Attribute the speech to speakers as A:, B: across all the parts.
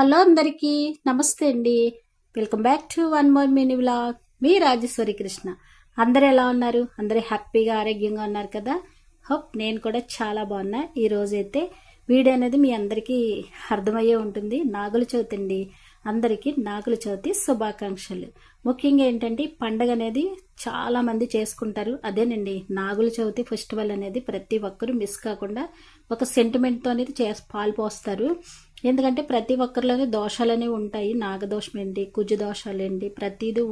A: Hello అందరికీ నమస్తే అండి. Welcome back to one more mini vlog. మీ రాజేశ్వరి కృష్ణ. అందరు ఎలా ఉన్నారు? అందరూ హ్యాపీగా ఆరోగ్యంగా ఉన్నారు కదా? హోప్ నేను కూడా చాలా బాగున్నా. ఈరోజైతే రోజైతే వీడియో అనేది మీ అందరికీ అర్థమయ్యే ఉంటుంది. నాగుల చవితి అండి. అందరికీ నాగుల చవితి శుభాకాంక్షలు. ముఖ్యంగా ఏంటంటే పండగ అనేది చాలామంది చేసుకుంటారు. అదేనండి నాగుల చవితి ఫెస్టివల్ అనేది ప్రతి ఒక్కరూ మిస్ కాకుండా ఒక సెంటిమెంట్తో అనేది చే పాల్పోస్తారు ఎందుకంటే ప్రతి ఒక్కరిలోనే దోషాలు అనేవి ఉంటాయి. నాగదోషం ఏంటి కుజ దోషాలు ఏంటి ప్రతిదీ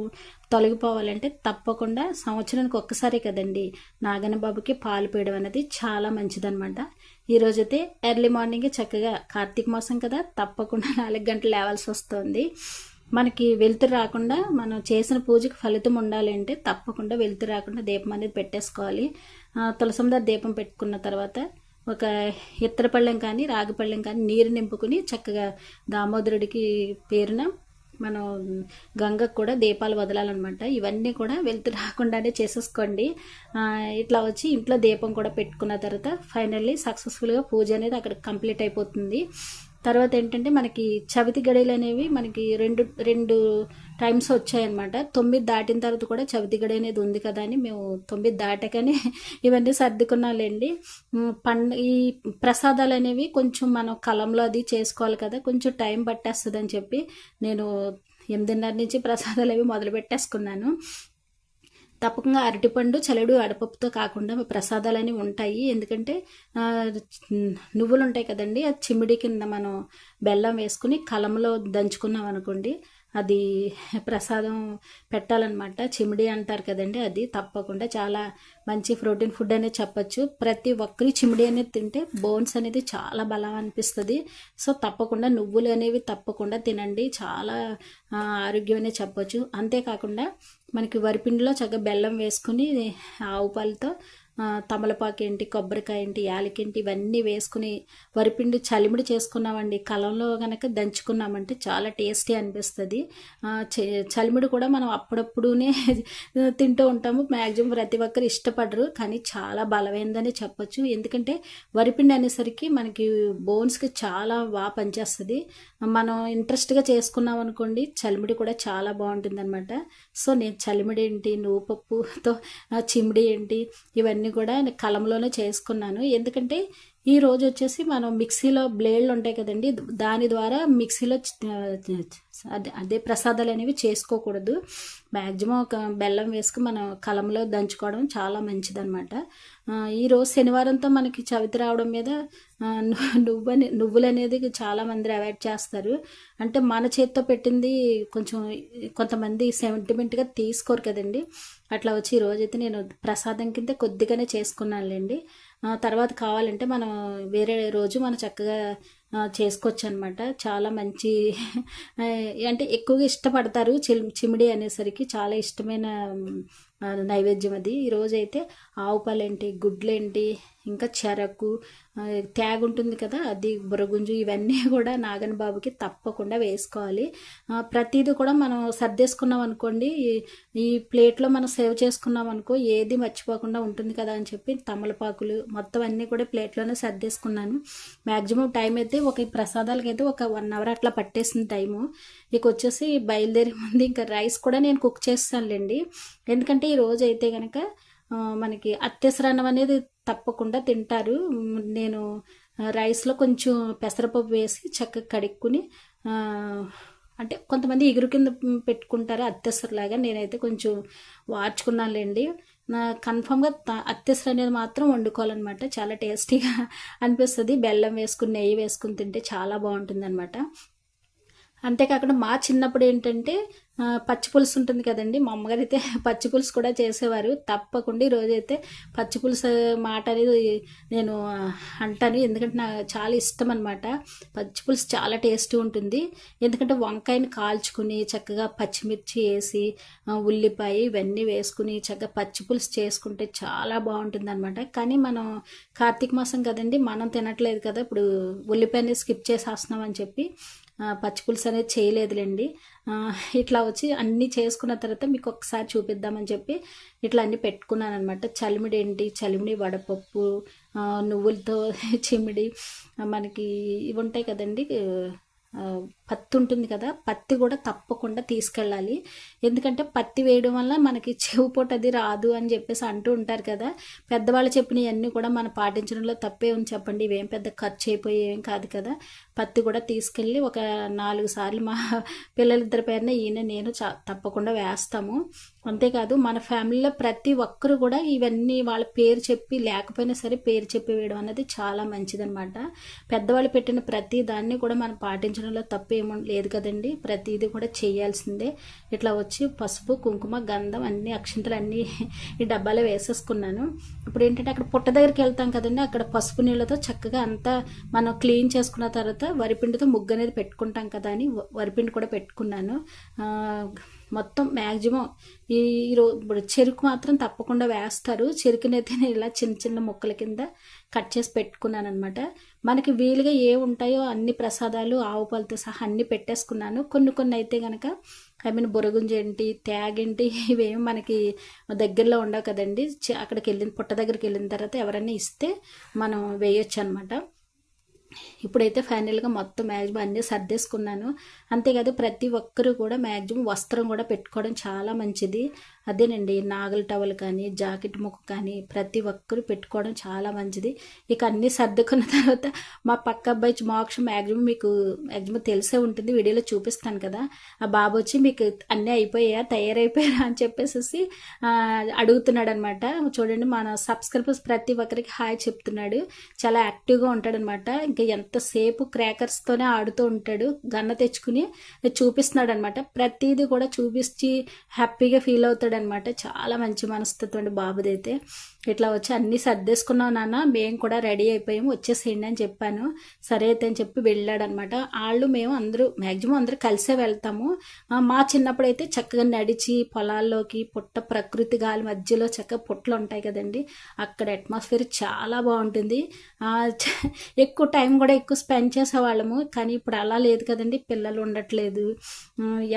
A: తొలగిపోవాలంటే తప్పకుండా సంవత్సరానికి ఒక్కసారే కదండి. నాగన్న బాబుకి పాలు పీయడం అనేది చాలా మంచిదనమాట ఈరోజైతే ఎర్లీ మార్నింగ్ చక్కగా కార్తీక మాసం కదా తప్పకుండా నాలుగు గంటలు లేవాల్సి వస్తుంది. మనకి వెలుతురు రాకుండా మనం చేసిన పూజకి ఫలితం ఉండాలంటే తప్పకుండా వెలుతురు రాకుండా దీపం అనేది పెట్టేసుకోవాలి. తులసంద దీపం పెట్టుకున్న తర్వాత ఒక ఇత్తరపళ్ళెం కానీ రాగిపళ్ళెం కానీ నీరు నింపుకుని చక్కగా దామోదరుడికి పేరున మనం గంగకు కూడా దీపాలు వదలాలన్నమాట. ఇవన్నీ కూడా వెళ్తూ రాకుండానే చేసేసుకోండి. ఇట్లా వచ్చి ఇంట్లో దీపం కూడా పెట్టుకున్న తర్వాత ఫైనల్లీ సక్సెస్ఫుల్గా పూజ అనేది అక్కడ కంప్లీట్ అయిపోతుంది. తర్వాత ఏంటంటే మనకి చవితి గడియలు అనేవి మనకి రెండు రెండు టైమ్స్ వచ్చాయన్నమాట. తొమ్మిది దాటిన తర్వాత కూడా చవితి గడి అనేది ఉంది కదా అని మేము తొమ్మిది దాటకనే ఇవన్నీ సర్దుకున్నాలేండి. పండ ఈ ప్రసాదాలు అనేవి కొంచెం మనం కలంలో అది చేసుకోవాలి కదా కొంచెం టైం పట్టేస్తుంది అని చెప్పి నేను ఎనిమిదిన్నర నుంచి ప్రసాదాలు అవి మొదలు పెట్టేసుకున్నాను తప్పకుండా అరటిపండు చలడు అడపప్పుతో కాకుండా ప్రసాదాలు ఉంటాయి. ఎందుకంటే నువ్వులు ఉంటాయి కదండి ఆ చిమ్మిడి కింద మనం బెల్లం వేసుకుని కలంలో దంచుకున్నాం అనుకోండి అది ప్రసాదం పెట్టాలన్నమాట. చిమిడి అంటారు కదండి అది. తప్పకుండా చాలా మంచి ప్రోటీన్ ఫుడ్ అనేది చెప్పచ్చు. ప్రతి ఒక్కరి చిమిడి అనేది తింటే బోన్స్ అనేది చాలా బలం అనిపిస్తుంది. సో తప్పకుండా నువ్వులు అనేవి తప్పకుండా తినండి. చాలా ఆరోగ్యం అనేది చెప్పచ్చు. అంతేకాకుండా మనకి వరిపిండిలో చక్కగా బెల్లం వేసుకుని ఆవు పాలతో తమలపాకు ఏంటి కొబ్బరికాయ ఏంటి యాలకేంటి ఇవన్నీ వేసుకుని వరిపిండి చలిమిడి చేసుకున్నామండి. కలంలో కనుక దంచుకున్నామంటే చాలా టేస్టీ అనిపిస్తుంది. చలిమిడి కూడా మనం అప్పుడప్పుడునే తింటూ ఉంటాము. మ్యాక్సిమం ప్రతి ఒక్కరు ఇష్టపడరు కానీ చాలా బలమైందని చెప్పొచ్చు. ఎందుకంటే వరిపిండి అనేసరికి మనకి బోన్స్కి చాలా బాగా పనిచేస్తుంది. మనం ఇంట్రెస్ట్గా చేసుకున్నాం అనుకోండి చలిమిడి కూడా చాలా బాగుంటుంది అనమాట సో నేను చలిమిడి ఏంటి నువ్వు పప్పుతో చిమిడి ఏంటి ఇవన్నీ కూడా కలంలోనే చేసుకున్నాను. ఎందుకంటే ఈ రోజు వచ్చేసి మనం మిక్సీలో బ్లేడ్లు ఉంటాయి కదండి దాని ద్వారా మిక్సీలో అదే అదే ప్రసాదాలు అనేవి చేసుకోకూడదు. మ్యాక్సిమం ఒక బెల్లం వేసుకుని మనం కలంలో దంచుకోవడం చాలా మంచిదన్నమాట. ఈరోజు శనివారంతో మనకి చవితి రావడం మీద నువ్వు నువ్వులు అనేది చాలామంది అవాయిడ్ చేస్తారు. అంటే మన చేతితో పెట్టింది కొంచెం కొంతమంది సెంటిమెంట్గా తీసుకోరు కదండి. అట్లా వచ్చి ఈరోజైతే నేను ప్రసాదం కింద కొద్దిగానే చేసుకున్నానులేండి. తర్వాత కావాలంటే మనం వేరే రోజు మనం చక్కగా చేసుకోవచ్చు అనమాట చాలా మంచి అంటే ఎక్కువగా ఇష్టపడతారు చిమిడి అనేసరికి చాలా ఇష్టమైన నైవేద్యం అది. ఈరోజైతే ఆవు పాలేంటి గుడ్లేంటి ఇంకా చెరకు తేగ ఉంటుంది కదా అది బుర్రగుంజు ఇవన్నీ కూడా నాగన్ బాబుకి తప్పకుండా వేసుకోవాలి. ప్రతిదీ కూడా మనం సర్దేసుకున్నాం అనుకోండి ఈ ప్లేట్లో మనం సేవ్ చేసుకున్నాం అనుకో ఏది మర్చిపోకుండా ఉంటుంది కదా అని చెప్పి తమలపాకులు మొత్తం అన్నీ కూడా ప్లేట్లోనే సర్దేసుకున్నాను. మ్యాక్సిమం టైం అయితే ఒక ప్రసాదాలకి అయితే ఒక వన్ అవర్ అట్లా పట్టేసింది టైము. ఇక వచ్చేసి బయలుదేరి ముందు ఇంకా రైస్ కూడా నేను కుక్ చేస్తానులేండి. ఎందుకంటే ఈ రోజు అయితే కనుక మనకి అత్యసరన్నం అనేది తప్పకుండా తింటారు. నేను రైస్లో కొంచెం పెసరపప్పు వేసి చక్కగా కడుక్కుని అంటే కొంతమంది ఎగురు కింద పెట్టుకుంటారు అత్యసరలాగా నేనైతే కొంచెం వార్చుకున్నానులేండి. నా కన్ఫామ్గా అత్యసర అనేది మాత్రం వండుకోవాలన్నమాట. చాలా టేస్టీగా అనిపిస్తుంది. బెల్లం వేసుకుని నెయ్యి వేసుకుని తింటే చాలా బాగుంటుంది అనమాట అంతేకాకుండా మా చిన్నప్పుడు ఏంటంటే పచ్చి పులుసు ఉంటుంది కదండి. మా అమ్మగారు అయితే పచ్చి పులుసు కూడా చేసేవారు. తప్పకుండా ఈరోజు అయితే పచ్చి పులుసు మాట అనేది నేను అంటాను. ఎందుకంటే నాకు చాలా ఇష్టం అనమాట పచ్చి పులుసు చాలా టేస్ట్ ఉంటుంది. ఎందుకంటే వంకాయని కాల్చుకుని చక్కగా పచ్చిమిర్చి వేసి ఉల్లిపాయ ఇవన్నీ వేసుకుని చక్కగా పచ్చి పులుసు చేసుకుంటే చాలా బాగుంటుంది అనమాట కానీ మనం కార్తీక మాసం కదండి మనం తినట్లేదు కదా. ఇప్పుడు ఉల్లిపాయని స్కిప్ చేసేస్తున్నాం అని చెప్పి పచ్చి పులుసు అనేది చేయలేదులేండి. ఇట్లా వచ్చి అన్నీ చేసుకున్న తర్వాత మీకు ఒకసారి చూపిద్దామని చెప్పి ఇట్లా అన్నీ పెట్టుకున్నాను అనమాట చలిమిడి ఏంటి చలిమిడి వడపప్పు నువ్వులతో చిమిడి మనకి ఇవి ఉంటాయి కదండి పత్తి ఉంటుంది కదా పత్తి కూడా తప్పకుండా తీసుకెళ్ళాలి. ఎందుకంటే పత్తి వేయడం వల్ల మనకి చెవు పొట్టు అది రాదు అని చెప్పేసి అంటూ ఉంటారు కదా. పెద్దవాళ్ళు చెప్పినవన్నీ కూడా మనం పాటించడంలో తప్పే ఉంది చెప్పండి. ఇవేం పెద్ద ఖర్చు అయిపోయి ఏం కాదు కదా. పత్తి కూడా తీసుకెళ్ళి ఒక నాలుగు సార్లు మా పిల్లలిద్దరి పేరున ఈయన నేను తప్పకుండా వేస్తాము. అంతేకాదు మన ఫ్యామిలీలో ప్రతి ఒక్కరు కూడా ఇవన్నీ వాళ్ళ పేరు చెప్పి లేకపోయినా సరే పేరు చెప్పి వేయడం అనేది చాలా మంచిదనమాట పెద్దవాళ్ళు పెట్టిన ప్రతి దాన్ని కూడా మనం పాటించడంలో తప్పే ఏమో లేదు కదండి. ప్రతిదీ కూడా చేయాల్సిందే. ఇట్లా వచ్చి పసుపు కుంకుమ గంధం అన్ని అక్షంతలు అన్నీ ఈ డబ్బాలో వేసేసుకున్నాను. ఇప్పుడు ఏంటంటే అక్కడ పుట్ట దగ్గరికి వెళ్తాం కదండి. అక్కడ పసుపు నీళ్ళతో చక్కగా అంతా మనం క్లీన్ చేసుకున్న తర్వాత వరిపిండితో ముగ్గు అనేది పెట్టుకుంటాం కదా అని వ- వరిపిండి కూడా పెట్టుకున్నాను. మొత్తం మ్యాక్సిమం ఈ ఇప్పుడు చెరుకు మాత్రం తప్పకుండా వేస్తారు. చెరుకునైతే నేను ఇలా చిన్న చిన్న ముక్కల కింద కట్ చేసి పెట్టుకున్నాను అనమాట మనకి వీలుగా ఏ ఉంటాయో అన్ని ప్రసాదాలు ఆవు పాలతో సహా అన్ని పెట్టేసుకున్నాను. కొన్ని కొన్ని అయితే కనుక ఐ మీన్ బురగుంజ ఏంటి త్యాగేంటి ఇవేమి మనకి దగ్గరలో ఉండవు కదండి. అక్కడికి వెళ్ళిన పుట్ట దగ్గరికి వెళ్ళిన తర్వాత ఎవరైనా ఇస్తే మనం వేయొచ్చు అనమాట ఇప్పుడైతే ఫైనల్గా మొత్తం మ్యాక్సిమం అన్నీ సర్దేసుకున్నాను. అంతేకాదు ప్రతి ఒక్కరు కూడా మ్యాక్సిమం వస్త్రం కూడా పెట్టుకోవడం చాలా మంచిది. అదేనండి నాగల టవల్ కానీ జాకెట్ ముక్క కానీ ప్రతి ఒక్కరు పెట్టుకోవడం చాలా మంచిది. ఇక అన్నీ సర్దుకున్న తర్వాత మా పక్క అబ్బాయి మోక్షం మ్యాక్సిమం మీకు మ్యాక్సిమం తెలిసే ఉంటుంది. వీడియోలో చూపిస్తాను కదా. ఆ బాబు వచ్చి మీకు అన్నీ అయిపోయా తయారైపోయారా? అని చెప్పేసి అడుగుతున్నాడు అనమాట చూడండి మన సబ్స్క్రైబర్స్ ప్రతి ఒక్కరికి హాయ్ చెప్తున్నాడు. చాలా యాక్టివ్గా ఉంటాడనమాట. ఇంకా ఎంతసేపు క్రాకర్స్తోనే ఆడుతూ ఉంటాడు. గన్న తెచ్చుకుని చూపిస్తున్నాడు అనమాట ప్రతిదీ కూడా చూపించి హ్యాపీగా ఫీల్ అవుతాడు అనమాట చాలా మంచి మనస్తత్వం అండి బాబుదైతే. ఇట్లా వచ్చి అన్నీ సర్దేసుకున్నావు నాన్న మేము కూడా రెడీ అయిపోయాము వచ్చేసేయండి అని చెప్పాను. సరే అయితే అని చెప్పి వెళ్ళాడనమాట. వాళ్ళు మేము అందరూ మ్యాక్సిమం అందరూ కలిసే వెళ్తాము. మా చిన్నప్పుడు అయితే చక్కగా నడిచి పొలాల్లోకి పుట్ట ప్రకృతి గాలి మధ్యలో చక్కగా పుట్టలు ఉంటాయి కదండి. అక్కడ అట్మాస్ఫియర్ చాలా బాగుంటుంది. ఎక్కువ టైం కూడా ఎక్కువ స్పెండ్ చేసేవాళ్ళము. కానీ ఇప్పుడు అలా లేదు కదండి పిల్లలు ఉండట్లేదు.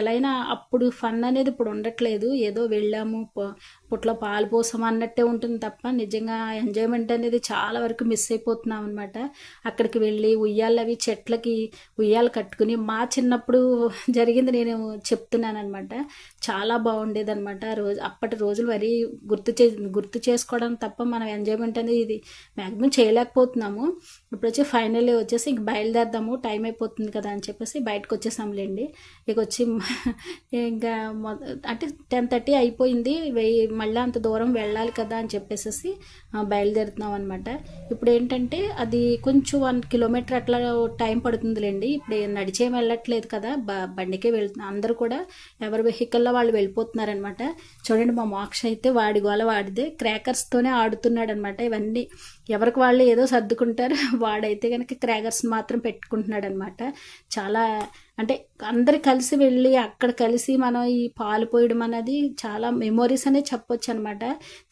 A: ఎలా అయినా అప్పుడు ఫన్ అనేది ఇప్పుడు ఉండట్లేదు. ఏదో వెళ్ళాము పుట్లో పాలు పోసాం అన్నట్టే ఉంటుంది తప్ప నిజంగా ఎంజాయ్మెంట్ అనేది చాలా వరకు మిస్ అయిపోతున్నాం అనమాట అక్కడికి వెళ్ళి ఉయ్యాలు అవి చెట్లకి ఉయ్యాలు కట్టుకుని మా చిన్నప్పుడు జరిగింది నేను చెప్తున్నాను అనమాట చాలా బాగుండేదనమాట రోజు అప్పటి రోజులు మరీ గుర్తు చే గుర్తు చేసుకోవడం తప్ప మనం ఎంజాయ్మెంట్ అనేది ఇది మ్యాక్సిమం చేయలేకపోతున్నాము. ఇప్పుడు వచ్చి ఫైనల్లీ వచ్చేసి ఇంక బయలుదేరదాము టైం అయిపోతుంది కదా అని చెప్పేసి బయటకు వచ్చేసాంలేండి. ఇక వచ్చి ఇంకా మొ- అంటే టెన్ థర్టీ అయిపోయింది. వెయ్యి మళ్ళీ అంత దూరం వెళ్ళాలి కదా అని చెప్పేసి బయలుదేరుతున్నాం అనమాట ఇప్పుడు ఏంటంటే అది కొంచెం వన్ కిలోమీటర్ అట్లా టైం పడుతుందిలేండి. ఇప్పుడు నడిచే వెళ్ళట్లేదు కదా బ- బండికే వెళ్తున్నా అందరూ కూడా ఎవరి వెహికల్లో వాళ్ళు వెళ్ళిపోతున్నారనమాట. చూడండి మా మోక్ష అయితే వాడి గోల వాడిదే. క్రాకర్స్తోనే ఆడుతున్నాడు అనమాట ఇవన్నీ. ఎవరికి వాళ్ళు ఏదో సర్దుకుంటారు వాడైతే కనుక క్రాకర్స్ మాత్రం పెట్టుకుంటున్నాడు అనమాట చాలా అంటే అందరు కలిసి వెళ్ళి అక్కడ కలిసి మనం ఈ పాలు పోయడం అనేది చాలా మెమొరీస్ అనే చెప్పొచ్చు అనమాట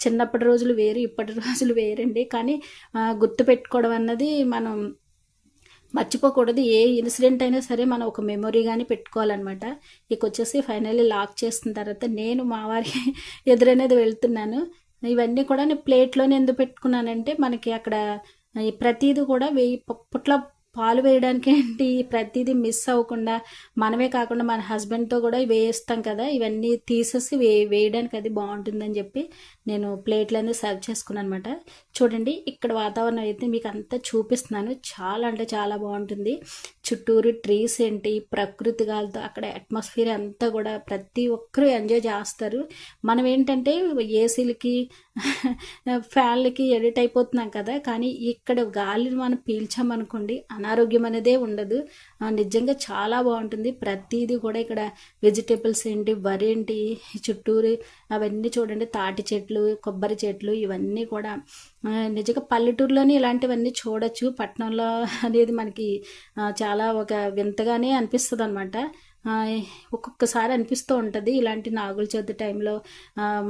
A: చిన్నప్పటి రోజులు వేరు ఇప్పటి రోజులు వేరండి. కానీ గుర్తు పెట్టుకోవడం అన్నది మనం మర్చిపోకూడదు. ఏ ఇన్సిడెంట్ అయినా సరే మనం ఒక మెమొరీ కానీ పెట్టుకోవాలన్నమాట. ఇక వచ్చేసి ఫైనల్లీ లాక్ చేసిన తర్వాత నేను మా వారికి ఎదురనేది వెళ్తున్నాను. ఇవన్నీ కూడా నేను ప్లేట్లోనే ఎందుకు పెట్టుకున్నానంటే మనకి అక్కడ ప్రతిదీ కూడా వెయ్యి పుట్ల పాలు వేయడానికి ఏంటి ప్రతిదీ మిస్ అవ్వకుండా మనమే కాకుండా మన హస్బెండ్తో కూడా వేస్తాం కదా ఇవన్నీ తీసేసి వే వేయడానికి అది బాగుంటుందని చెప్పి నేను ప్లేట్లన్నీ సర్వ్ చేసుకున్నాను అనమాట చూడండి ఇక్కడ వాతావరణం అయితే మీకు అంతా చూపిస్తున్నాను. చాలా అంటే చాలా బాగుంటుంది. చుట్టూరు ట్రీస్ ఏంటి ప్రకృతి గాలితో అక్కడ అట్మాస్ఫియర్ అంతా కూడా ప్రతి ఒక్కరూ ఎంజాయ్ చేస్తారు. మనం ఏంటంటే ఏసీలకి ఫ్యాన్లకి ఎడిట్ అయిపోతున్నాం కదా కానీ ఇక్కడ గాలిని మనం పీల్చామనుకోండి అనారోగ్యం అనేదే ఉండదు. నిజంగా చాలా బాగుంటుంది. ప్రతిదీ కూడా ఇక్కడ వెజిటేబుల్స్ ఏంటి వరి ఏంటి చుట్టూరు అవన్నీ చూడండి తాటి చెట్లు కొబ్బరి చెట్లు ఇవన్నీ కూడా నిజంగా పల్లెటూరులోనే ఇలాంటివన్నీ చూడొచ్చు. పట్టణంలో అనేది మనకి చాలా ఒక వింతగానే అనిపిస్తుంది అనమాట ఒక్కొక్కసారి అనిపిస్తూ ఉంటుంది. ఇలాంటి నాగుల చవితి టైంలో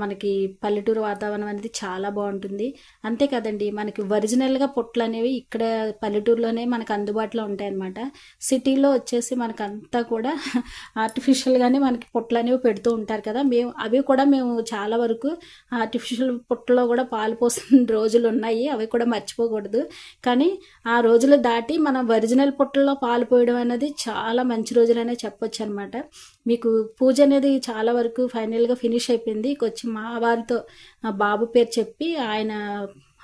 A: మనకి పల్లెటూరు వాతావరణం అనేది చాలా బాగుంటుంది. అంతే కదండి మనకి ఒరిజినల్గా పొట్లు అనేవి ఇక్కడ పల్లెటూరులోనే మనకు అందుబాటులో ఉంటాయి అన్నమాట సిటీలో వచ్చేసి మనకు అంతా కూడా ఆర్టిఫిషియల్గానే మనకి పొట్లు అనేవి పెడుతూ ఉంటారు కదా. మేము అవి కూడా మేము చాలా వరకు ఆర్టిఫిషియల్ పొట్టులో కూడా పాలు పోసిన రోజులు ఉన్నాయి. అవి కూడా మర్చిపోకూడదు. కానీ ఆ రోజులు దాటి మనం ఒరిజినల్ పొట్టుల్లో పాలు పోయడం అనేది చాలా మంచి రోజులనే చెప్పొచ్చు. అనమాట మీకు పూజ అనేది చాలా వరకు ఫైనల్గా ఫినిష్ అయిపోయింది. ఇక వచ్చి మా వారితో బాబు పేరు చెప్పి ఆయన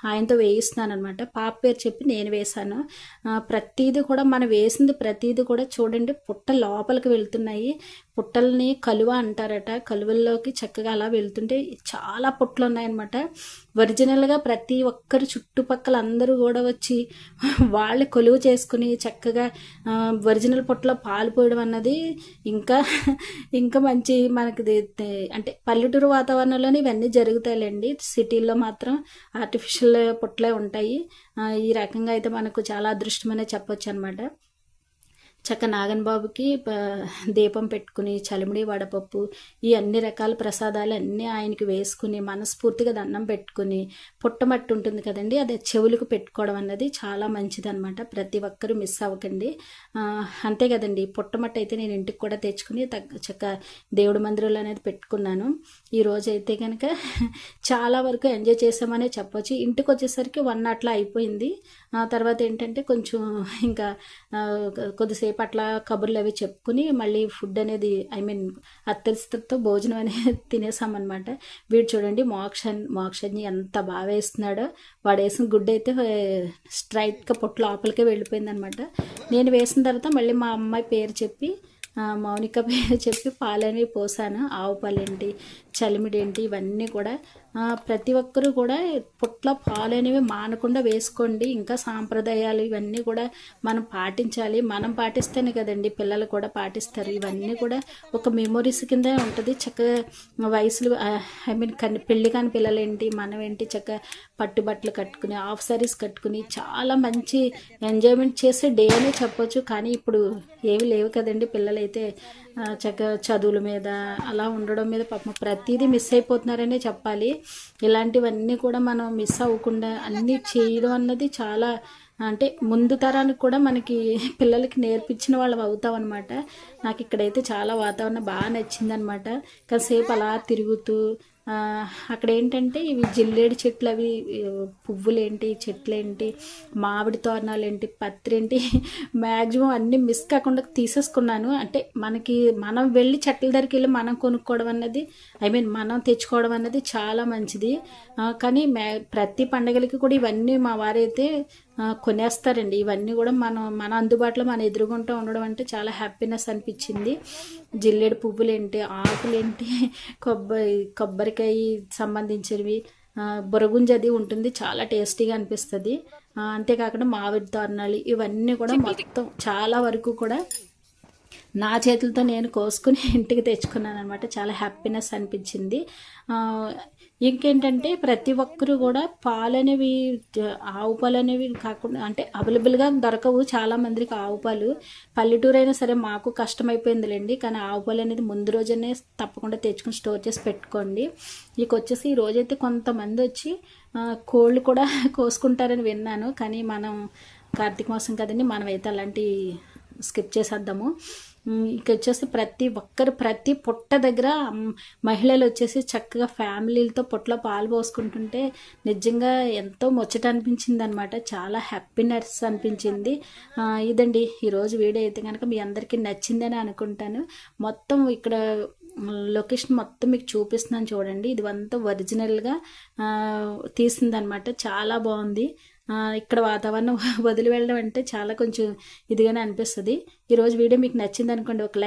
A: ఆయనతో వేయిస్తున్నాను అనమాట పాప పేరు చెప్పి నేను వేశాను. ప్రతీది ప్రతిదీ కూడా మనం వేసింది ప్రతిదీ కూడా చూడండి పుట్ట లోపలికి వెళ్తున్నాయి. పుట్టల్ని కలువ అంటారట. కలువల్లోకి చక్కగా అలా వెళ్తుంటే చాలా పుట్టలు ఉన్నాయన్నమాట ఒరిజినల్గా ప్రతి ఒక్కరు చుట్టుపక్కల అందరూ కూడా వచ్చి వాళ్ళు కొలువు చేసుకుని చక్కగా ఒరిజినల్ పుట్టలో పాలు పోయడం అన్నది ఇంకా ఇంకా మంచి మనకి అంటే పల్లెటూరు వాతావరణంలోనే ఇవన్నీ జరుగుతాయిలేండి. సిటీల్లో మాత్రం ఆర్టిఫిషియల్ పుట్టలే ఉంటాయి. ఈ రకంగా అయితే మనకు చాలా అదృష్టమనే చెప్పొచ్చు అనమాట చక్క నాగన్ బాబుకి దీపం పెట్టుకుని చలిమిడి వడపప్పు ఈ అన్ని రకాల ప్రసాదాలు అన్నీ ఆయనకి వేసుకుని మనస్ఫూర్తిగా దండం పెట్టుకుని పుట్టమట్టు ఉంటుంది కదండి అది చెవులకు పెట్టుకోవడం అన్నది చాలా మంచిది అనమాట ప్రతి ఒక్కరూ మిస్ అవ్వకండి. అంతే కదండి పుట్టమట్టు అయితే నేను ఇంటికి కూడా తెచ్చుకుని తగ్గ చక్క దేవుడి మందిరంలో అనేది పెట్టుకున్నాను. ఈరోజు అయితే కనుక చాలా వరకు ఎంజాయ్ చేసామనే చెప్పొచ్చు. ఇంటికి వచ్చేసరికి వన్ అట్లా అయిపోయింది. తర్వాత ఏంటంటే కొంచెం ఇంకా కొద్దిసేపు అట్లా కబుర్లు అవి చెప్పుకుని మళ్ళీ ఫుడ్ అనేది ఐ మీన్ అత్తరిస్తతో భోజనం అనేది తినేసామన్నమాట. వీడు చూడండి మోక్ష మోక్షని ఎంత బాగా వేస్తున్నాడో. వాడు వేసిన గుడ్డ అయితే స్ట్రైట్గా పొట్టు లోపలికే వెళ్ళిపోయింది అనమాట నేను వేసిన తర్వాత మళ్ళీ మా అమ్మాయి పేరు చెప్పి మౌనిక పేరు చెప్పి పాలనేవి పోసాను. ఆవు పాలేంటి చలిమిడేంటి ఇవన్నీ కూడా ప్రతి ఒక్కరూ కూడా పుట్ల పాలు అనేవి మానకుండా వేసుకోండి. ఇంకా సాంప్రదాయాలు ఇవన్నీ కూడా మనం పాటించాలి. మనం పాటిస్తేనే కదండి పిల్లలు కూడా పాటిస్తారు. ఇవన్నీ కూడా ఒక మెమొరీస్ కింద ఉంటుంది. చక్కగా వయసులు ఐ మీన్ కని పెళ్ళి కాని పిల్లలు ఏంటి మనం ఏంటి చక్కగా పట్టుబట్టలు కట్టుకుని హాఫ్ సారీస్ కట్టుకుని చాలా మంచి ఎంజాయ్మెంట్ చేసే డే అనే చెప్పొచ్చు. కానీ ఇప్పుడు ఏవి లేవు కదండి పిల్లలైతే అయితే చక్కగా చదువుల మీద అలా ఉండడం మీద పాపం ప్రతిదీ మిస్ అయిపోతున్నారనే చెప్పాలి. ఇలాంటివన్నీ కూడా మనం మిస్ అవ్వకుండా అన్నీ చేయడం అన్నది చాలా అంటే ముందు తరానికి కూడా మనకి పిల్లలకి నేర్పించిన వాళ్ళం అవుతాం అనమాట నాకు ఇక్కడైతే చాలా వాతావరణం బాగా నచ్చిందనమాట కాసేపు అలా తిరుగుతూ అక్కడ ఏంటంటే ఇవి జిల్లేడు చెట్లు అవి పువ్వులేంటి చెట్లేంటి మామిడి తోరణాలు ఏంటి పత్రి ఏంటి మ్యాక్సిమం అన్నీ మిస్ కాకుండా తీసేసుకున్నాను. అంటే మనకి మనం వెళ్ళి చెట్ల దగ్గరికి వెళ్ళి మనం కొనుక్కోవడం అన్నది ఐ మీన్ మనం తెచ్చుకోవడం అన్నది చాలా మంచిది. కానీ మ్యా ప్రతి పండగలకి కూడా ఇవన్నీ మా వారైతే కొనేస్తారండి. ఇవన్నీ కూడా మనం మన అందుబాటులో మన ఎదురుగుంటూ ఉండడం అంటే చాలా హ్యాపీనెస్ అనిపించింది. జిల్లేడు పువ్వులేంటి ఆకులేంటి కొబ్బరి కొబ్బరికాయ సంబంధించినవి బురగుంజ అది ఉంటుంది. చాలా టేస్టీగా అనిపిస్తుంది. అంతేకాకుండా మామిడి తోరణాలు ఇవన్నీ కూడా మొత్తం చాలా వరకు కూడా నా చేతులతో నేను కోసుకుని ఇంటికి తెచ్చుకున్నాను అనమాట చాలా హ్యాపీనెస్ అనిపించింది. ఇంకేంటంటే ప్రతి ఒక్కరూ కూడా పాలు అనేవి ఆవు పాలు అనేవి కాకుండా అంటే అవైలబుల్గా దొరకవు చాలా మందికి ఆవు పాలు. పల్లెటూరు అయినా సరే మాకు కష్టమైపోయిందిలేండి. కానీ ఆవు పాలు అనేది ముందు రోజునే తప్పకుండా తెచ్చుకుని స్టోర్ చేసి పెట్టుకోండి. ఇక వచ్చేసి ఈ రోజైతే కొంతమంది వచ్చి కోళ్ళు కూడా కోసుకుంటారని విన్నాను. కానీ మనం కార్తీక మాసం కదండి మనమైతే అలాంటి స్కిప్ చేసేద్దాము. ఇక వచ్చేసి ప్రతి ఒక్కరు ప్రతి పుట్ట దగ్గర మహిళలు వచ్చేసి చక్కగా ఫ్యామిలీలతో పుట్టలో పాలు పోసుకుంటుంటే నిజంగా ఎంతో ముచ్చట అనిపించింది అనమాట చాలా హ్యాపీనెస్ అనిపించింది. ఇదండి ఈరోజు వీడియో అయితే కనుక మీ అందరికీ నచ్చిందని అనుకుంటాను. మొత్తం ఇక్కడ లొకేషన్ మొత్తం మీకు చూపిస్తున్నాను చూడండి. ఇది అంతా ఒరిజినల్గా తీసిందనమాట చాలా బాగుంది. ఇక్కడ వాతావరణం వదిలి వెళ్ళడం అంటే చాలా కొంచెం ఇదిగానే అనిపిస్తుంది. ఈరోజు వీడియో మీకు నచ్చింది అనుకోండి ఒక లైక్